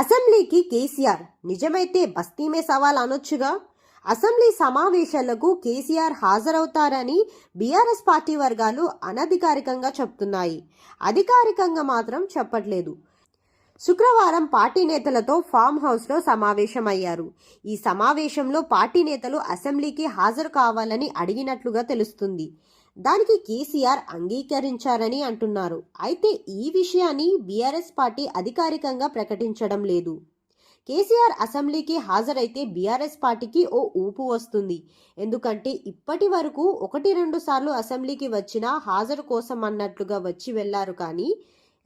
అసెంబ్లీకి కేసీఆర్. నిజమైతే బస్తీమే సవాల్ అనొచ్చుగా? అసెంబ్లీ సమావేశాలకు కేసీఆర్ హాజరవుతారని బీఆర్ఎస్ పార్టీ వర్గాలు అనధికారికంగా చెప్తున్నాయి. అధికారికంగా మాత్రం చెప్పట్లేదు. శుక్రవారం పార్టీ నేతలతో ఫామ్ హౌస్లో సమావేశమయ్యారు. ఈ సమావేశంలో పార్టీ నేతలు అసెంబ్లీకి హాజరు కావాలని అడిగినట్లుగా తెలుస్తుంది. దానికి కేసీఆర్ అంగీకరించారని అంటున్నారు. అయితే ఈ విషయాన్ని బీఆర్ఎస్ పార్టీ అధికారికంగా ప్రకటించడం లేదు. కేసీఆర్ అసెంబ్లీకి హాజరైతే బీఆర్ఎస్ పార్టీకి ఓ ఊపు వస్తుంది. ఎందుకంటే ఇప్పటి వరకు ఒకటి రెండు సార్లు అసెంబ్లీకి వచ్చినా హాజరు కోసం అన్నట్లుగా వచ్చి వెళ్ళారు కానీ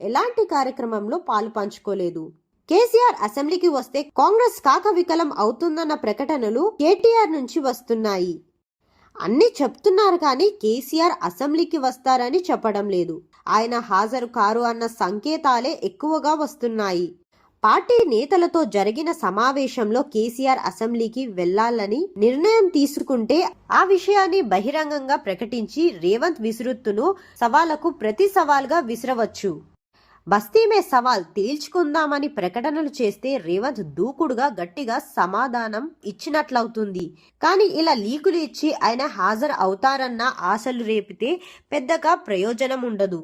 ఎలాంటి కార్యక్రమంలో పాలు పంచుకోలేదు. కేసీఆర్ అసెంబ్లీకి వస్తే కాంగ్రెస్ కాకవికలం అవుతుందన్న ప్రకటనలు కేటీఆర్ నుంచి వస్తున్నాయి. అన్నీ చెప్తున్నారు కానీ కేసీఆర్ అసెంబ్లీకి వస్తారని చెప్పడం లేదు. ఆయన హాజరు కారు అన్న సంకేతాలే ఎక్కువగా వస్తున్నాయి. పార్టీ నేతలతో జరిగిన సమావేశంలో కేసీఆర్ అసెంబ్లీకి వెళ్ళాలని నిర్ణయం తీసుకుంటే ఆ విషయాన్ని బహిరంగంగా ప్రకటించి రేవంత్ విసురుత్తును సవాలకు ప్రతి సవాల్గా విసిరవచ్చు. బస్తీమే సవాల్ తేల్చుకుందామని ప్రకటనలు చేస్తే రేవంత్ దూకుడుగా గట్టిగా సమాధానం ఇచ్చినట్లవుతుంది. కానీ ఇలా లీకులు ఇచ్చి ఆయన హాజరు అవుతారన్న ఆశలు రేపితే పెద్దగా ప్రయోజనం ఉండదు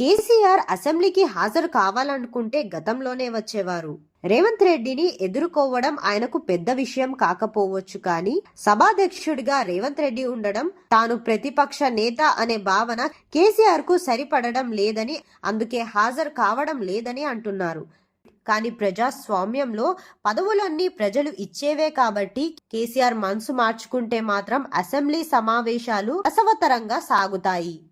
కేసీఆర్ అసెంబ్లీకి హాజరు కావాలనుకుంటే గతంలోనే వచ్చేవారు. రేవంత్ రెడ్డిని ఎదుర్కోవడం ఆయనకు పెద్ద విషయం కాకపోవచ్చు కానీ సభాధ్యక్షుడిగా రేవంత్ రెడ్డి ఉండడం తాను ప్రతిపక్ష నేత అనే భావన కేసీఆర్కు సరిపడడం లేదని అందుకే హాజరు కావడం లేదని అంటున్నారు. కానీ ప్రజాస్వామ్యంలో పదవులన్నీ ప్రజలు ఇచ్చేవే కాబట్టి కేసీఆర్ మనసు మార్చుకుంటే మాత్రం అసెంబ్లీ సమావేశాలు అసవతరంగా సాగుతాయి.